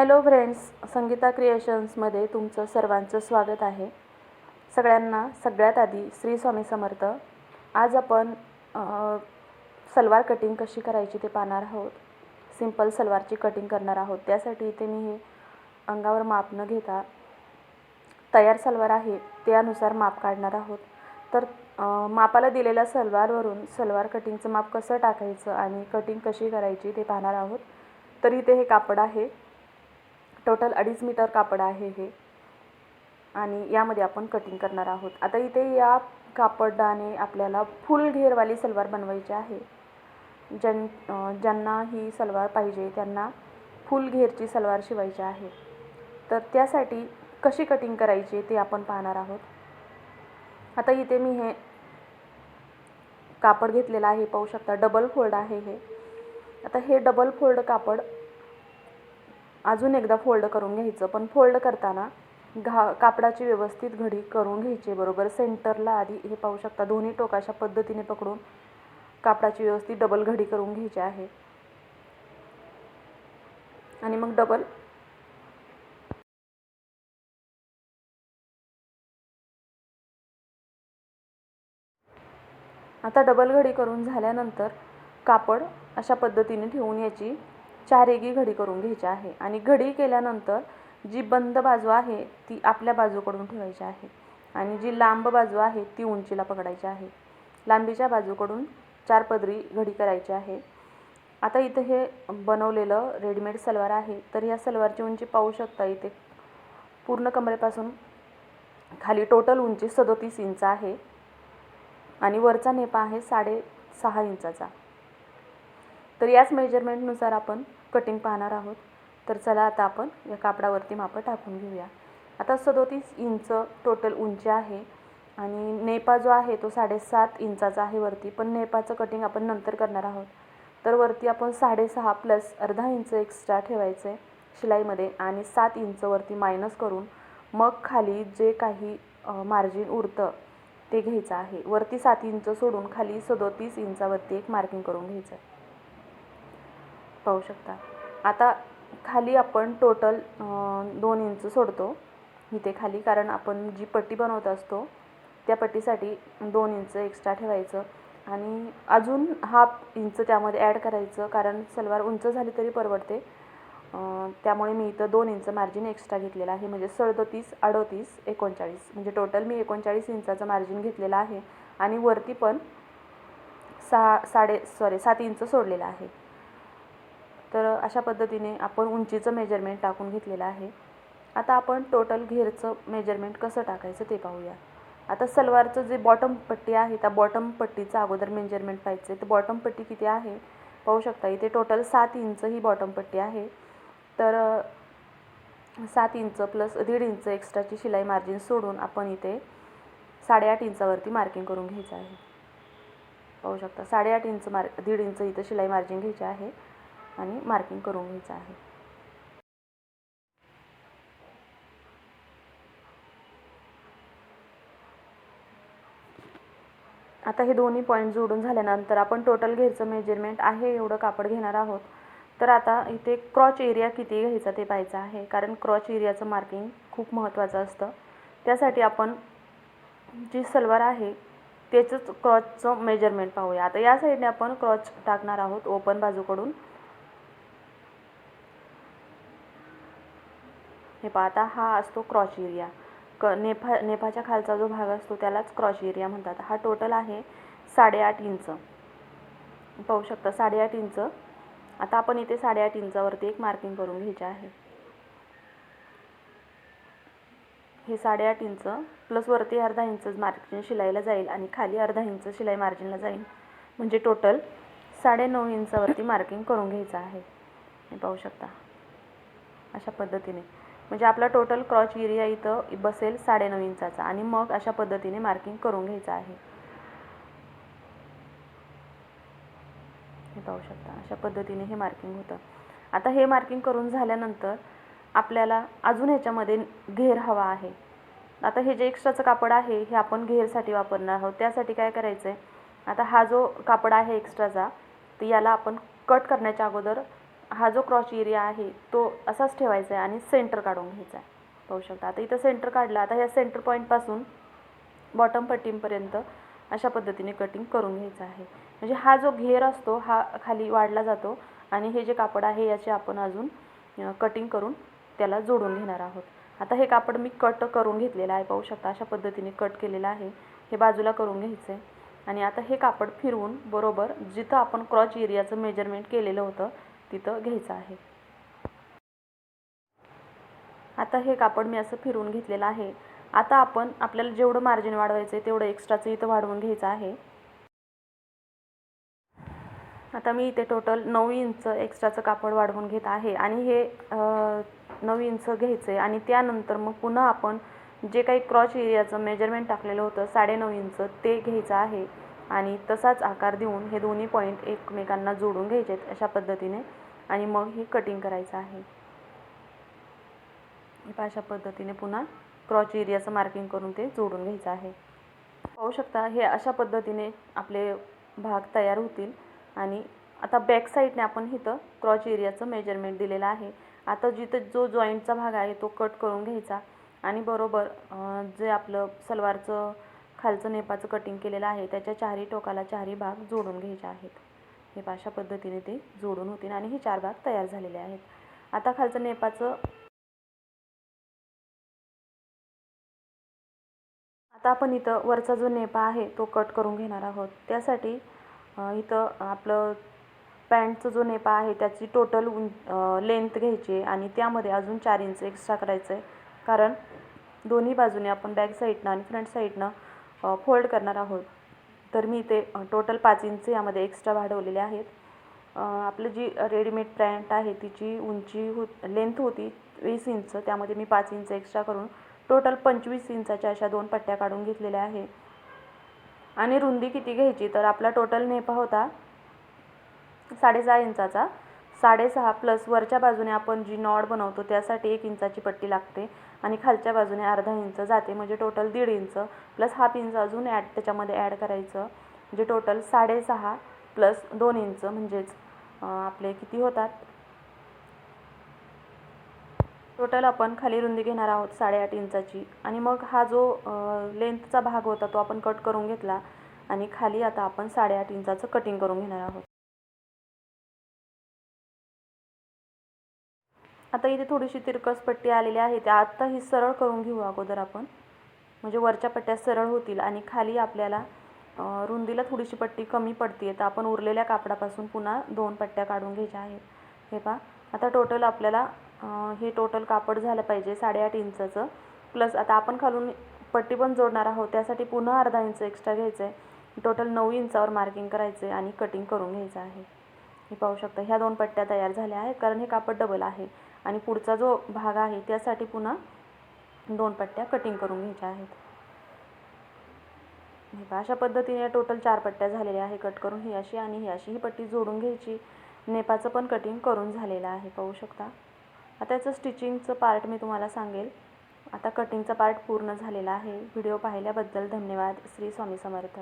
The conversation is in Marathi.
हॅलो फ्रेंड्स संगीता क्रिएशन्समध्ये तुमचं सर्वांचं स्वागत आहे. सगळ्यांना सगळ्यात आधी श्री स्वामी समर्थ. आज आपण सलवार कटिंग कशी करायची ते पाहणार आहोत. सिंपल सलवारची कटिंग करणार आहोत. त्यासाठी इथे मी हे अंगावर माप न घेता तयार सलवार आहे त्यानुसार माप काढणार आहोत. तर मापाला दिलेल्या सलवारवरून सलवार कटिंगचं माप कसं टाकायचं आणि कटिंग कशी करायची ते पाहणार आहोत. तर इथे हे कापड आहे. टोटल अडीच मीटर कापड आहे हे. आणि यामध्ये आपण कटिंग करणार आहोत. आता इथे या कापडाने आपल्याला फुल घेरवाली सलवार बनवायची आहे. ज्यां ज्यांना ही सलवार पाहिजे त्यांना फुल घेरची सलवार शिवायची आहे. तर त्यासाठी कशी कटिंग करायची ते आपण पाहणार आहोत. आता इथे मी हे कापड घेतलेलं आहे पाहू शकता. डबल फोल्ड आहे हे. आता हे डबल फोल्ड कापड अजून एकदा फोल्ड करून घ्यायचं. पण फोल्ड करताना घा कापडाची व्यवस्थित घडी करून घ्यायची बरोबर? सेंटरला आधी हे पाहू शकता दोन्ही टोक अशा पद्धतीने पकडून कापडाची व्यवस्थित डबल घडी करून घ्यायची आहे. आणि मग डबल आता डबल घडी करून झाल्यानंतर कापड अशा पद्धतीने ठेवून याची चारेगी घडी करून घ्यायची आहे. आणि घडी केल्यानंतर जी बंद बाजू आहे ती आपल्या बाजूकडून ठेवायची आहे. आणि जी लांब बाजू आहे ती उंचीला पकडायची आहे. लांबीच्या बाजूकडून चार पदरी घडी करायची आहे. आता इथं हे बनवलेलं रेडीमेड सलवार आहे. तर या सलवारची उंची पाहू शकता इथे. पूर्ण कमरेपासून खाली टोटल उंची सदोतीस इंच आहे. आणि वरचा नेपा आहे साडेसहा इंचाचा. तर याच मेजरमेंटनुसार आपण कटिंग पाहणार आहोत. तर चला आता आपण या कापडावरती मापं टाकून घेऊया. आता सदोतीस इंच टोटल उंची आहे आणि नेपा जो आहे तो साडेसात इंचाचा आहे वरती. पण नेपाचं कटिंग आपण नंतर करणार आहोत. तर वरती आपण साडेसहा प्लस अर्धा इंच एक्स्ट्रा ठेवायचं आहे शिलाईमध्ये आणि सात इंच वरती मायनस करून मग खाली जे काही मार्जिन उरतं ते घ्यायचं आहे. वरती सात इंच सोडून खाली सदोतीस इंचावरती एक मार्किंग करून घ्यायचं आहे पाहू शकता. आता खाली आपण टोटल दोन इंच सोडतो. इथे खाली कारण आपण जी पट्टी बनवत असतो त्या पट्टीसाठी दोन इंच एक्स्ट्रा ठेवायचं. आणि अजून हाफ इंच त्यामध्ये ॲड करायचं कारण सलवार उंच झाली तरी परवडते. त्यामुळे मी इथं दोन इंच मार्जिन एक्स्ट्रा घेतलेलं आहे. म्हणजे सदोतीस अडोतीस एकोणचाळीस. म्हणजे टोटल मी एकोणचाळीस इंचाचं मार्जिन घेतलेलं आहे. आणि वरती पण सहा साडे सॉरी सात इंच सोडलेलं आहे. तर अशा पद्धतीने आपण उंचीचं मेजरमेंट टाकून घेतलेलं आहे. आता आपण टोटल घेरचं मेजरमेंट कसं टाकायचं ते पाहूया. आता सलवारचं जे बॉटम पट्टी आहे त्या बॉटम पट्टीचं अगोदर मेजरमेंट पाहिजे तर बॉटम पट्टी किती आहे? पाहू शकता इथे टोटल सात इंच ही बॉटम पट्टी आहे. तर सात इंच प्लस दीड इंच एक्स्ट्राची शिलाई मार्जिन सोडून आपण इथे साडेआठ इंचावरती मार्किंग करून घ्यायचं आहे. पाहू शकता साडेआठ इंच मार दीड इंच इथं शिलाई मार्जिन घ्यायची आहे. आणि मार्किंग करून घ्यायचं आहे. आता हे दोन्ही पॉईंट जोडून झाल्यानंतर आपण टोटल घेरचं मेजरमेंट आहे एवढं कापड घेणार आहोत. तर आता इथे क्रॉच एरिया किती घ्यायचा ते पाहायचं आहे. कारण क्रॉच एरियाचं मार्किंग खूप महत्त्वाचं असतं. त्यासाठी आपण जी सलवार आहे त्याचंच क्रॉचचं मेजरमेंट पाहूया. आता या साईडने आपण क्रॉच टाकणार आहोत ओपन बाजूकडून. हे पहा आता हा असतो क्रॉच एरिया क नेफा नेफाच्या खालचा जो भाग असतो त्यालाच क्रॉच एरिया म्हणतात. हा टोटल आहे साडेआठ इंच. पाहू शकता साडेआठ इंच. आता आपण इथे साडेआठ इंचावरती एक मार्किंग करून घ्यायचे आहे. हे साडेआठ इंच प्लस वरती अर्धा इंच मार्जिन शिलाईला जाईल आणि खाली अर्धा इंच शिलाई मार्जिनला जाईल. म्हणजे टोटल साडेनऊ इंचावरती मार्किंग करून घ्यायचं आहे. हे पाहू शकता. अशा पद्धतीने. म्हणजे आपला टोटल क्रॉच एरिया इथं बसेल साडेनऊ इंचाचा. आणि मग अशा पद्धतीने मार्किंग करून घ्यायचं आहे. हे पाहू शकता अशा पद्धतीने हे मार्किंग होतं. आता हे मार्किंग करून झाल्यानंतर आपल्याला अजून ह्याच्यामध्ये घेर हवा आहे. आता हे जे एक्स्ट्राचं कापड आहे हे आपण घेरसाठी वापरणार आहोत. त्यासाठी काय करायचं आहे आता हा जो कापड आहे एक्स्ट्राचा तर याला आपण कट करण्याच्या अगोदर हा जो क्रॉच एरिया आहे तो असाच ठेवायचा आहे आणि सेंटर काढून घ्यायचा आहे. पाहू शकता. आता इथं सेंटर काढला आता ह्या सेंटर पॉईंटपासून बॉटम पट्टींपर्यंत अशा पद्धतीने कटिंग करून घ्यायचं आहे. म्हणजे हा जो घेर असतो हा खाली वाढला जातो आणि हे जे कापड आहे याचे आपण अजून कटिंग करून त्याला जोडून घेणार आहोत. आता हे कापड मी कट करून घेतलेलं आहे. पाहू शकता अशा पद्धतीने कट केलेलं आहे. हे बाजूला करून घ्यायचं आहे आणि आता हे कापड फिरवून बरोबर जिथं आपण क्रॉच एरियाचं मेजरमेंट केलेलं होतं तिथं घ्यायचं आहे. आता हे कापड मी असं फिरवून घेतलेलं आहे. आता आपण आपल्याला जेवढं मार्जिन वाढवायचं आहे तेवढं एक्स्ट्राचं इथं वाढवून घ्यायचं आहे. आता मी इथे टोटल नऊ इंच एक्स्ट्राचं कापड वाढवून घेत आहे आणि हे नऊ इंच घ्यायचं आहे आणि त्यानंतर मग पुन्हा आपण जे काही क्रॉच एरियाचं मेजरमेंट टाकलेलं होतं साडेनऊ इंच ते घ्यायचं आहे. आणि तसाच आकार देऊन हे दोन्ही पॉईंट एकमेकांना जोडून घ्यायचे आहेत अशा पद्धतीने आणि मग हे कटिंग करायचं आहे. अशा पद्धतीने पुन्हा क्रॉच एरियाचं मार्किंग करून ते जोडून घ्यायचं आहे. पाहू शकता हे अशा पद्धतीने आपले भाग तयार होतील आणि आता बॅक साईडने आपण इथं क्रॉच एरियाचं मेजरमेंट दिलेलं आहे. आता जिथं जो जॉईंटचा भाग आहे तो कट करून घ्यायचा आणि बरोबर जे आपलं सलवारचं खालचं नेपाचं कटिंग केलेलं आहे. त्याच्या चारही टोकाला चारही भाग जोडून घ्यायचे आहेत. हे अशा पद्धतीने ते जोडून होतील आणि हे चार भाग तयार झालेले आहेत. आता खालचं नेपाचं आता आपण इथं वरचा जो नेपा आहे तो कट करून घेणार आहोत. त्यासाठी इथं आपलं पॅन्टचं जो नेपा आहे त्याची टोटल उं लेंथ घ्यायची आहे आणि त्यामध्ये अजून चार इंच एक्स्ट्रा करायचं आहे कारण दोन्ही बाजूने आपण बॅक साईडनं आणि फ्रंट साईडनं फोल्ड करणार आहोत. तर मी ते टोटल पाच इंच यामध्ये एक्स्ट्रा वाढवलेले आहेत. आपलं जी रेडीमेड पॅन्ट आहे तिची उंची हो लेंथ होती वीस इंच त्यामध्ये मी पाच इंच एक्स्ट्रा करून टोटल पंचवीस इंचाच्या अशा दोन पट्ट्या काढून घेतलेल्या आहे. आणि रुंदी किती घ्यायची? तर आपला टोटल नेपा होता साडेसहा इंचाचा साडेसहा प्लस वरच्या बाजूने आपण जी नॉड बनवतो त्यासाठी एक इंचाची पट्टी लागते आणि खालच्या बाजूने अर्धा इंच जाते. म्हणजे टोटल दीड इंच प्लस हाफ इंच अजून ॲड त्याच्यामध्ये ॲड करायचं. म्हणजे टोटल साडेसहा प्लस दोन इंच म्हणजेच आपले किती होतात? टोटल आपण खाली रुंदी घेणार आहोत साडेआठ इंचाची. आणि मग हा जो लेंथचा भाग होता तो आपण कट करून घेतला. आणि खाली आता आपण साडेआठ इंचाचं कटिंग करून घेणार आहोत. आता इथे थोडीशी तिरकस पट्टी आलेली आहे. ते आत्ता ही सरळ करून घेऊ अगोदर आपण. म्हणजे वरच्या पट्ट्या सरळ होतील आणि खाली आपल्याला रुंदीला थोडीशी पट्टी कमी पडते तर आपण उरलेल्या कापडापासून पुन्हा दोन पट्ट्या काढून घ्यायच्या आहेत हे पहा. आता टोटल आपल्याला हे टोटल कापड झालं पाहिजे साडेआठ इंचाचं. प्लस आता आपण खालून पट्टी पण जोडणार आहोत. त्यासाठी पुन्हा अर्धा इंच एक्स्ट्रा घ्यायचं आहे टोटल नऊ इंचावर मार्किंग करायचं आहे आणि कटिंग करून घ्यायचं आहे. हे पाहू शकता. ह्या दोन पट्ट्या तयार झाल्या आहेत. कारण हे कापड डबल आहे. आणि पुढचा जो भाग आहे त्यासाठी पुन्हा दोन पट्ट्या कटिंग करून घ्यायच्या आहेत. हे अशा पद्धतीने टोटल चार पट्ट्या झालेल्या आहे कट करून ही अशी आणि ही अशी. ही पट्टी जोडून घ्यायची. नेपाचं पण कटिंग करून झालेलं आहे पाहू शकता. आता याचं स्टिचिंगचं पार्ट मी तुम्हाला सांगेल. आता कटिंगचा पार्ट पूर्ण झालेला आहे. व्हिडिओ पाहिल्याबद्दल धन्यवाद. श्री स्वामी समर्थ.